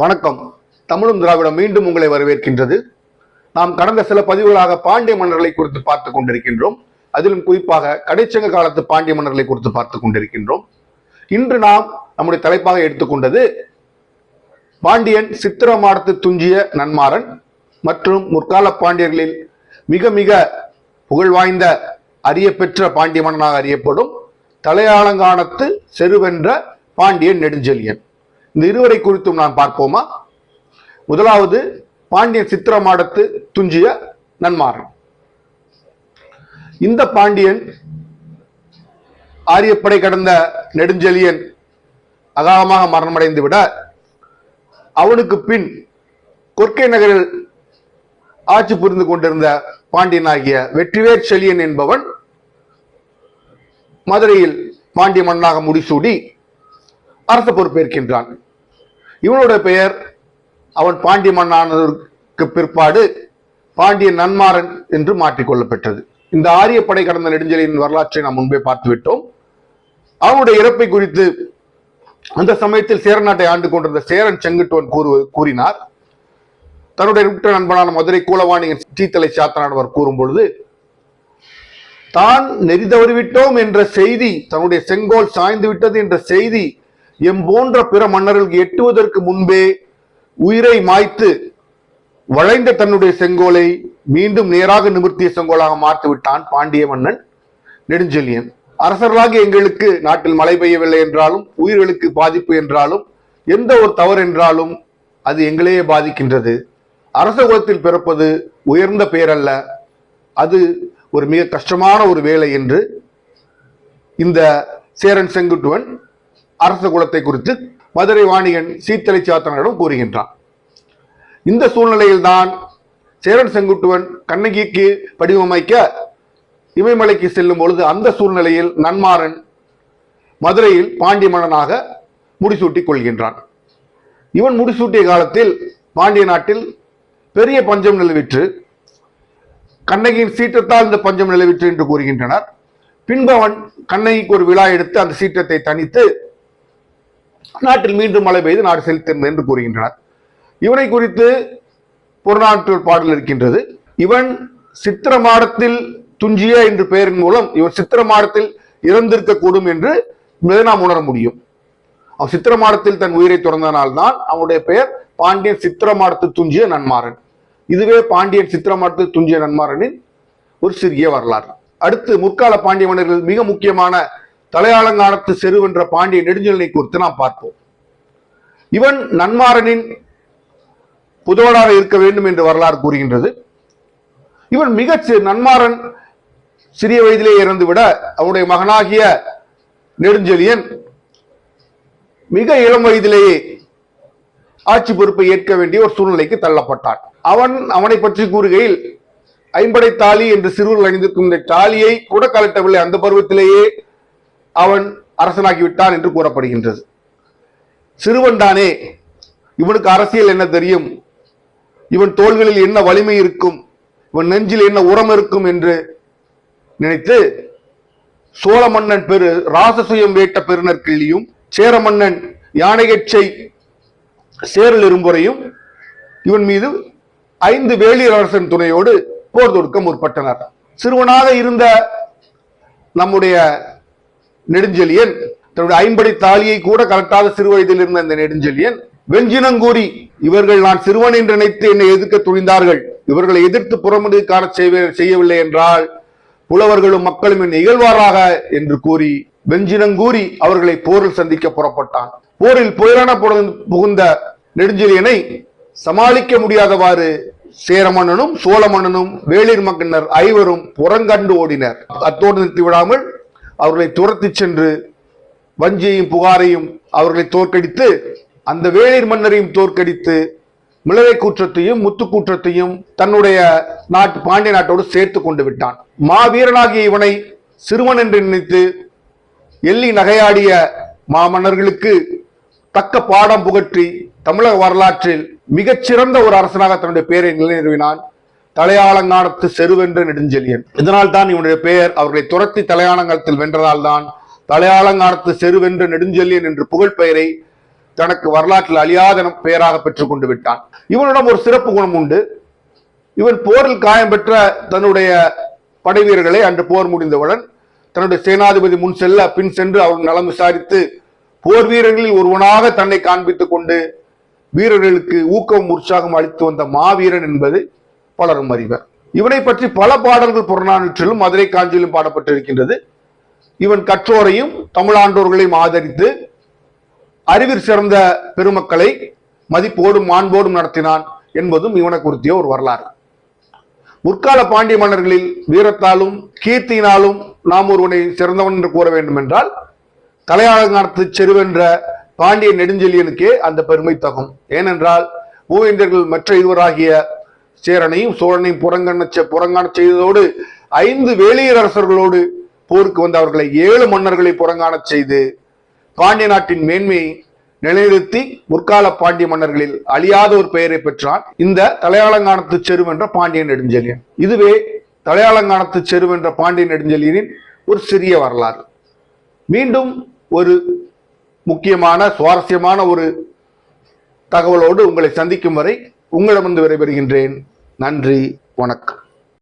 வணக்கம். தமிழும் திராவிடம் மீண்டும் உங்களை வரவேற்கின்றது. நாம் கடந்த சில பதிவுகளாக பாண்டிய மன்னர்களை குறித்து பார்த்து கொண்டிருக்கின்றோம். அதிலும் குறிப்பாக கடைச்சங்க காலத்து பாண்டிய மன்னர்களை குறித்து பார்த்து கொண்டிருக்கின்றோம். இன்று நாம் நம்முடைய தலைப்பாக எடுத்துக்கொண்டது பாண்டியன் சித்திரமாடத்து துஞ்சிய நன்மாறன் மற்றும் முற்கால பாண்டியர்களில் மிக மிக புகழ்வாய்ந்த அறிய பெற்ற பாண்டிய மன்னனாக அறியப்படும் தலையாளங்கானத்து செருவென்ற பாண்டியன் நெடுஞ்செழியன். இந்த இருவரை குறித்தும் நான் பார்ப்போமா? முதலாவது பாண்டியன் சித்திரமாடத்து துஞ்சிய நன்மாறன். இந்த பாண்டியன் ஆரியப்படை கடந்த நெடுஞ்செழியன் அகாலமாக மரணமடைந்து விட அவனுக்கு பின் கொற்கை நகரில் ஆட்சி புரிந்து கொண்டிருந்த பாண்டியனாகிய வெற்றிவேர் செழியன் என்பவன் மதுரையில் பாண்டிய மன்னனாக முடிசூடி அரச பொறுப்பேற்கின்றான் இவனுடைய பெயர் அவன் பாண்டிய மன்னானதற்கு பிற்பாடு பாண்டிய நன்மாறன் என்று மாற்றிக்கொள்ளப்பட்டது இந்த ஆரியப்படை கடந்த நெடுஞ்சலின் வரலாற்றை நாம் முன்பே பார்த்துவிட்டோம். அவனுடைய இறப்பை குறித்து அந்த சமயத்தில் சேர நாட்டை ஆண்டு கொண்டிருந்த சேரன் செங்குட்டுவன் கூறு கூறினார். தன்னுடைய உற்ற நண்பனான மதுரை கூலவாணியின் சீத்தலை சாத்தனானவர் கூறும் பொழுது தான் நெறி தவறிவிட்டோம் என்ற செய்தி தன்னுடைய செங்கோல் சாய்ந்து விட்டது என்ற செய்தி எம் போன்ற பிற மன்னர்களுக்கு எட்டுவதற்கு முன்பே உயிரை மாய்த்து வளைந்த தன்னுடைய செங்கோலை மீண்டும் நேராக நிமிர்த்திய செங்கோலாக மாற்றி விட்டான் பாண்டிய மன்னன் நெடுஞ்செழியன். அரசர்களாக எங்களுக்கு நாட்டில் மழை பெய்யவில்லை என்றாலும் உயிர்களுக்கு பாதிப்பு என்றாலும் எந்த ஒரு தவறு என்றாலும் அது எங்களையே பாதிக்கின்றது. அரச குலத்தில் பிறப்பது உயர்ந்த பெயரல்ல அது ஒரு மிக கஷ்டமான ஒரு வேலை என்று இந்த சேரன் செங்குட்டுவன் அரச குலத்தை குறித்து மதுரை வாணிகன் சீத்தலை சாத்தனரிடம் கூறுகின்றான். இந்த சூழ்நிலையில்தான் சேரன் செங்குட்டுவன் கண்ணகிக்கு வடிவமைக்க இமயமலைக்கு செல்லும் பொழுது அந்த சூழ்நிலையில் நன்மாறன் மதுரையில் பாண்டிய மன்னனாக முடிசூட்டிக் கொள்கின்றான். இவன் முடிசூட்டிய காலத்தில் பாண்டிய நாட்டில் பெரிய பஞ்சம் நிலவிற்று கண்ணகியின் சீற்றத்தால் இந்த பஞ்சம் நிலவிற்று என்று கூறுகின்றனர். பின்பு அவன் கண்ணகிக்கு ஒரு விழா எடுத்து அந்த சீற்றத்தை தணித்து நாட்டில் மீண்டும் மழை பெய்து நாடு செலுத்திருந்தது என்று கூறுகின்றனர். இவனை குறித்து புறநானூற்று பாடல் இருக்கின்றது. இவன் சித்திரமாடத்தில் துஞ்சிய என்று பெயரின் மூலம் இவன் சித்திரமாடத்தில் இறந்திருக்கக்கூடும் என்று நாம் உணர முடியும். அவன் சித்திரமாடத்தில் தன் உயிரை துறந்தனால்தான் அவனுடைய பெயர் பாண்டியன் சித்திரமாடத்து துஞ்சிய நன்மாறன். இதுவே பாண்டியன் சித்திரமாடத்து துஞ்சிய நன்மாறனின் ஒரு சிறிய வரலாறு. அடுத்து முற்கால பாண்டிய மன்னர்கள் மிக முக்கியமான தலையாளங்கானத்து செருவென்ற பாண்டிய நெடுஞ்செழியனை குறித்து நாம் பார்ப்போம். இவன் நன்மாறனின் புதோடாக இருக்க வேண்டும் என்று வரலாறு கூறுகின்றது. இவன் மிக சி- நன்மாறன் சிறிய வயதிலே இறந்துவிட அவனுடைய மகனாகிய நெடுஞ்செழியன் மிக இளம் வயதிலேயே ஆட்சி பொறுப்பை ஏற்க வேண்டிய ஒரு சூழ்நிலைக்கு தள்ளப்பட்டான். அவன் அவனை பற்றி கூறுகையில் ஐம்படை தாலி என்று சிறுவர்கள் அணிந்திருக்கும் இந்த தாலியை கூட கலட்டவில்லை. அந்த பருவத்திலேயே அவன் அரசனாகிவிட்டான் என்று கூறப்படுகின்றது. சிறுவன் தானே இவனுக்கு அரசியல் என்ன தெரியும்? இவன் தோள்களில் என்ன வலிமை இருக்கும்? இவன் நெஞ்சில் என்ன உரம் இருக்கும் என்று நினைத்து சோழ மன்னன் பெரு ராசசுயம் வேட்ட பெருநர் கிள்ளியும் சேர மன்னன் யானைகச்சை சேரல் இரும்புறையும் இவன் மீது ஐந்து வேளிர் அரசன் துணையோடு போர் தொடுக்க முற்பட்டனர். சிறுவனாக இருந்த நம்முடைய நெடுஞ்செழியன் தன்னுடைய ஐம்படி தாலியை கூட கலட்டாத சிறு வயதில் இருந்த இந்த நெடுஞ்செழியன் வெஞ்சினங்கூறி இவர்கள் நான் சிறுவன் என்று நினைத்து என்னை எதிர்க்க துணிந்தார்கள். இவர்களை எதிர்த்து புறமுது காண செய்யவில்லை என்றால் புலவர்களும் மக்களும் என்னை இகழ்வாராக என்று கூறி வெஞ்சினங்கூறி அவர்களை போரில் சந்திக்க புறப்பட்டான். போரில் புயலான புகுந்த நெடுஞ்செழியனை சமாளிக்க முடியாதவாறு சேர மன்னனும் சோழ மன்னனும் வேளிர் மன்னர் ஐவரும் புறங்கண்டு ஓடினர். அத்தோடு நிறுத்தி விடாமல் அவர்களை துரத்திச் சென்று வஞ்சியையும் புகாரையும் அவர்களை தோற்கடித்து அந்த வேளிர் மன்னரையும் தோற்கடித்து மிளவை கூற்றத்தையும் முத்து கூற்றத்தையும் தன்னுடைய நாட்டு பாண்டிய நாட்டோடு சேர்த்து கொண்டு விட்டான். மாவீரனாகிய இவனை சிறுவன் என்று நினைத்து எள்ளி நகையாடிய மாமன்னர்களுக்கு தக்க பாடம் புகற்றி தமிழக வரலாற்றில் மிகச்சிறந்த ஒரு அரசனாக தன்னுடைய பேரை நிலைநிறுவினான். தலையாளங்கானத்து செருவென்ற நெடுஞ்செழியன். இதனால் தான் இவனுடைய பெயர் அவர்களை துரத்தி தலையாளங்காலத்தில் வென்றதால் தான் தலையாளங்கானத்து செருவென்ற நெடுஞ்செழியன் என்று புகழ் பெயரை தனக்கு வரலாற்றில் அழியாத பெயராக பெற்றுக் கொண்டு விட்டான். இவனிடம் ஒரு சிறப்பு குணம் உண்டு. இவன் போரில் காயம் பெற்ற தன்னுடைய படை வீரர்களை அன்று போர் முடிந்தவுடன் தன்னுடைய சேனாதிபதி முன் செல்ல பின் சென்று அவர் நலம் விசாரித்து போர் வீரர்களில் ஒருவனாக தன்னை காண்பித்துக் கொண்டு வீரர்களுக்கு ஊக்கம் உற்சாகம் அளித்து வந்த மாவீரன் என்பது பலரும் அறிவர். இவனை பற்றி பல பாடல்கள் புறநானூற்றிலும் மதுரை காஞ்சியிலும் பாடப்பட்டிருக்கின்றது. இவன் கற்றோரையும் தமிழாண்டோர்களையும் ஆதரித்து அறிவில் சிறந்த பெருமக்களை மதிப்போடும் மாண்போடும் நடத்தினான் என்பதும் இவனை குறித்திய ஒரு வரலாறு. முற்கால பாண்டிய மன்னர்களில் வீரத்தாலும் கீர்த்தியினாலும் நாம் ஒருவனை சிறந்தவன் என்று கூற வேண்டும் என்றால் தலையாளங்கானத்து செருவென்ற பாண்டிய நெடுஞ்செழியனுக்கே அந்த பெருமை தகும் ஏனென்றால் மூவேந்தர்கள் மற்ற இருவராகிய சேரனையும் சோழனையும் புறங்கண்ண புறங்காண செய்ததோடு ஐந்து வேளியர் அரசர்களோடு போருக்கு வந்த அவர்களை ஏழு மன்னர்களை புறங்காணச் செய்து பாண்டிய நாட்டின் மேன்மையை நிலைநிறுத்தி முற்கால பாண்டிய மன்னர்களில் அழியாத ஒரு பெயரை பெற்றான். இந்த தலையாளங்கானத்து செருவென்ற பாண்டிய நெடுஞ்செழியன். இதுவே தலையாளங்கானத்து செருவென்ற பாண்டிய நெடுஞ்செழியனின் ஒரு சிறிய வரலாறு. மீண்டும் ஒரு முக்கியமான சுவாரஸ்யமான ஒரு தகவலோடு உங்களை சந்திக்கும் வரை உங்களிடமிருந்து விடைபெறுகின்றேன். நன்றி வணக்கம்.